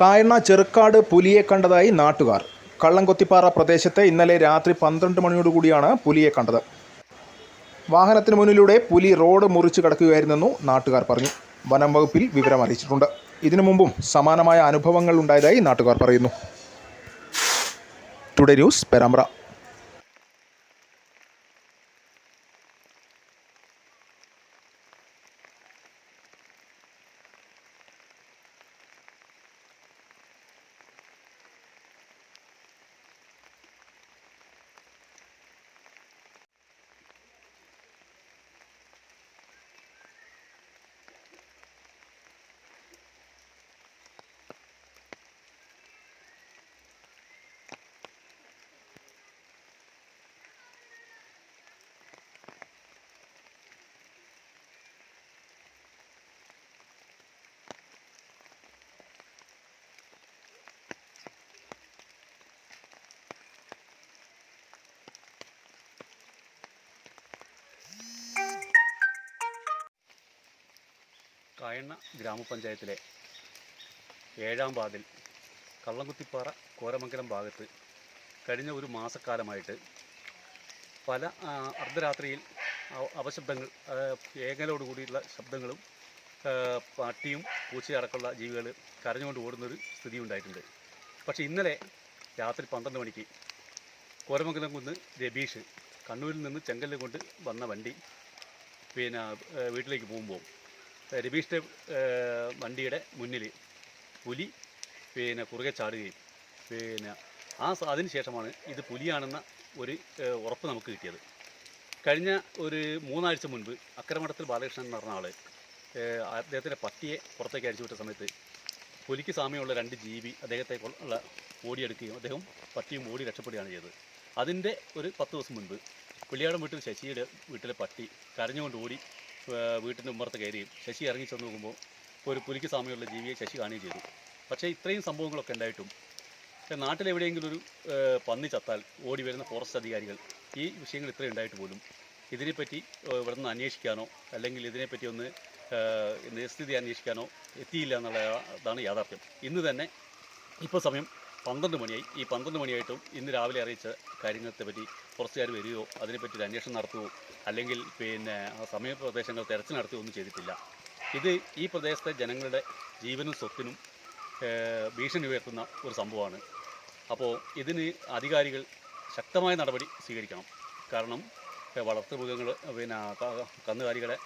കായണ്ണ ചെറുക്കാട് പുലിയെ കണ്ടതായി നാട്ടുകാർ. കള്ളംകൊത്തിപ്പാറ പ്രദേശത്ത് ഇന്നലെ രാത്രി പന്ത്രണ്ട് മണിയോടുകൂടിയാണ് പുലിയെ കണ്ടത്. വാഹനത്തിന് മുന്നിലൂടെ പുലി റോഡ് മുറിച്ച് കടക്കുകയായിരുന്നെന്നു നാട്ടുകാർ പറഞ്ഞു. വനം വകുപ്പിൽ വിവരം അറിയിച്ചിട്ടുണ്ട്. ഇതിനു മുമ്പും സമാനമായ അനുഭവങ്ങൾ ഉണ്ടായതായി നാട്ടുകാർ പറയുന്നു. Today news Perambra. കായണ്ണ ഗ്രാമപഞ്ചായത്തിലെ ഏഴാം വാതിൽ കള്ളംകുത്തിപ്പാറ കോരമംഗലം ഭാഗത്ത് കഴിഞ്ഞ ഒരു മാസക്കാലമായിട്ട് പല അർദ്ധരാത്രിയിൽ അവ- അവശബ്ദങ്ങൾ ഏകലോടുകൂടിയുള്ള ശബ്ദങ്ങളും പട്ടിയും പൂച്ചയും അടക്കമുള്ള ജീവികൾ കരഞ്ഞുകൊണ്ട് ഓടുന്നൊരു സ്ഥിതി ഉണ്ടായിട്ടുണ്ട്. പക്ഷേ ഇന്നലെ രാത്രി പന്ത്രണ്ട് മണിക്ക് കോരമംഗലം കുന്ന് രബീഷ് കണ്ണൂരിൽ നിന്ന് ചെങ്കല്ല് കൊണ്ട് വന്ന വണ്ടി പിന്നെ വീട്ടിലേക്ക് പോകുമ്പോൾ രബീഷിന്റെ വണ്ടിയുടെ മുന്നിൽ പുലി പിന്നെ കുറുകെ ചാടുകയും പിന്നെ ആ അതിന് ശേഷമാണ് ഇത് പുലിയാണെന്ന ഒരു ഉറപ്പ് നമുക്ക് കിട്ടിയത്. കഴിഞ്ഞ ഒരു മൂന്നാഴ്ച മുൻപ് അക്കരമഠത്തിൽ ബാലകൃഷ്ണൻ എന്ന് പറഞ്ഞ ആൾ അദ്ദേഹത്തിന്റെ പട്ടിയെ പുറത്തേക്ക് അടിച്ചു വിട്ട സമയത്ത് പുലിക്ക് സാമ്യമുള്ള രണ്ട് ജീവി അദ്ദേഹത്തെ ഉള്ള ഓടിയെടുക്കുകയും അദ്ദേഹം പട്ടിയും ഓടി രക്ഷപ്പെടുകയാണ് ചെയ്തത്. അതിന്റെ ഒരു പത്ത് ദിവസം മുൻപ് പുലിയാടം വീട്ടിൽ ശശിയുടെ വീട്ടിലെ പട്ടി കരഞ്ഞുകൊണ്ട് ഓടി വീട്ടിന്റെ ഉമ്മറത്ത് കയറിയും ശശി ഇറങ്ങി ചെന്ന് നോക്കുമ്പോൾ ഒരു പുലിക്ക് സാമ്യമുള്ള ജീവിയെ ശശി കാണുകയും ചെയ്തു. പക്ഷേ ഇത്രയും സംഭവങ്ങളൊക്കെ ഉണ്ടായിട്ടും നാട്ടിലെവിടെയെങ്കിലും ഒരു പന്നി ചത്താൽ ഓടി വരുന്ന ഫോറസ്റ്റ് അധികാരികൾ ഈ വിഷയങ്ങൾ ഇത്രയും ഉണ്ടായിട്ട് പോലും ഇതിനെപ്പറ്റി ഇവിടെ നിന്ന് അന്വേഷിക്കാനോ അല്ലെങ്കിൽ ഇതിനെപ്പറ്റി ഒന്ന് നിരസ്ഥിതി അന്വേഷിക്കാനോ എത്തിയില്ല എന്നുള്ളതാണ് യാഥാർത്ഥ്യം. ഇന്ന് തന്നെ ഇപ്പോൾ സമയം പന്ത്രണ്ട് മണിയായി ഈ പന്ത്രണ്ട് മണിയായിട്ടും ഇന്ന് രാവിലെ അറിയിച്ച കാര്യങ്ങളെ പറ്റി കുറച്ചുകാർ വരികയോ അതിനെപ്പറ്റി ഒരു അന്വേഷണം നടത്തുകയോ അല്ലെങ്കിൽ പിന്നെ ആ സമയ പ്രദേശങ്ങൾ തെരച്ചിൽ നടത്തുകയോ ഒന്നും ചെയ്തിട്ടില്ല. ഇത് ഈ പ്രദേശത്തെ ജനങ്ങളുടെ ജീവനും സ്വത്തിനും ഭീഷണി ഉയർത്തുന്ന ഒരു സംഭവമാണ്. അപ്പോൾ ഇതിന് അധികാരികൾ ശക്തമായ നടപടി സ്വീകരിക്കണം. കാരണം വളർത്തുമൃഗങ്ങൾ പിന്നെ കന്നുകാലികളെ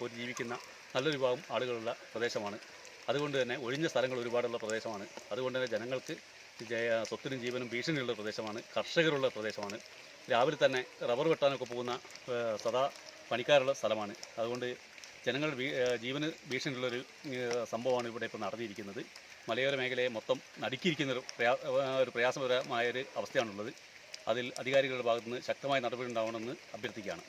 പോയി ജീവിക്കുന്ന നല്ലൊരു വിഭാഗം ആളുകളുള്ള പ്രദേശമാണ്. അതുകൊണ്ട് തന്നെ ഒഴിഞ്ഞ സ്ഥലങ്ങൾ ഒരുപാടുള്ള പ്രദേശമാണ്. അതുകൊണ്ട് തന്നെ ജനങ്ങൾക്ക് ജയ- സ്വത്തിനും ജീവനും ഭീഷണിയുള്ള പ്രദേശമാണ് കർഷകരുള്ള പ്രദേശമാണ്. രാവിലെ തന്നെ റബ്ബർ വെട്ടാനൊക്കെ പോകുന്ന സദാ പണിക്കാരുള്ള സ്ഥലമാണ്. അതുകൊണ്ട് ജനങ്ങൾ ജീവന് ഭീഷണിയുള്ളൊരു സംഭവമാണ് ഇവിടെ ഇപ്പോൾ നടന്നിരിക്കുന്നത്. മലയോര മേഖലയെ മൊത്തം നടുക്കിയിരിക്കുന്ന ഒരു ഒരു പ്രയാസപരമായൊരു അവസ്ഥയാണുള്ളത്. അതിൽ അധികാരികളുടെ ഭാഗത്തുനിന്ന് ശക്തമായ നടപടി ഉണ്ടാവണമെന്ന് അഭ്യർത്ഥിക്കുകയാണ്.